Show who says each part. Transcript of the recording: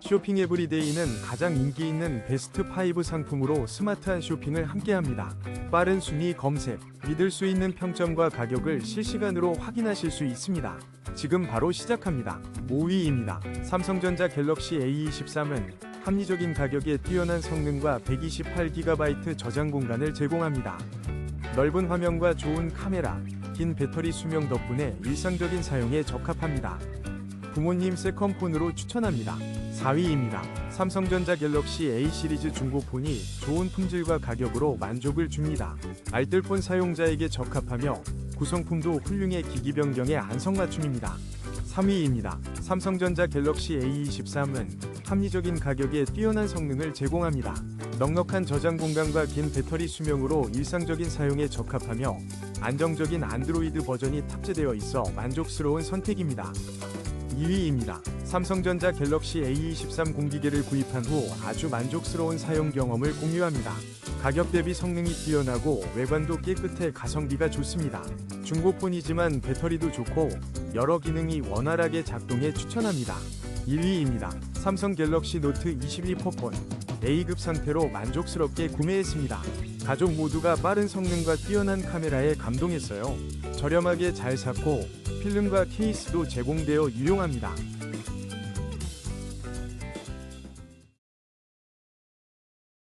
Speaker 1: 쇼핑 에브리데이는 가장 인기 있는 베스트 5 상품으로 스마트한 쇼핑을 함께합니다. 빠른 순위 검색, 믿을 수 있는 평점과 가격을 실시간으로 확인하실 수 있습니다. 지금 바로 시작합니다. 5위입니다. 삼성전자 갤럭시 A23은 합리적인 가격에 뛰어난 성능과 128GB 저장 공간을 제공합니다. 넓은 화면과 좋은 카메라, 긴 배터리 수명 덕분에 일상적인 사용에 적합합니다. 부모님 세컨폰으로 추천합니다. 4위입니다. 삼성전자 갤럭시 A 시리즈 중고폰이 좋은 품질과 가격으로 만족을 줍니다. 알뜰폰 사용자에게 적합하며 구성품도 훌륭해 기기 변경에 안성맞춤입니다. 3위입니다. 삼성전자 갤럭시 A23은 합리적인 가격에 뛰어난 성능을 제공합니다. 넉넉한 저장 공간과 긴 배터리 수명으로 일상적인 사용에 적합하며 안정적인 안드로이드 버전이 탑재되어 있어 만족스러운 선택입니다. 2위입니다. 삼성전자 갤럭시 A23 공기계를 구입한 후 아주 만족스러운 사용 경험을 공유합니다. 가격 대비 성능이 뛰어나고 외관도 깨끗해 가성비가 좋습니다. 중고폰이지만 배터리도 좋고 여러 기능이 원활하게 작동해 추천합니다. 1위입니다. 삼성 갤럭시 노트 22 포폰 A급 상태로 만족스럽게 구매했습니다. 가족 모두가 빠른 성능과 뛰어난 카메라에 감동했어요. 저렴하게 잘 샀고 필름과 케이스도 제공되어 유용합니다.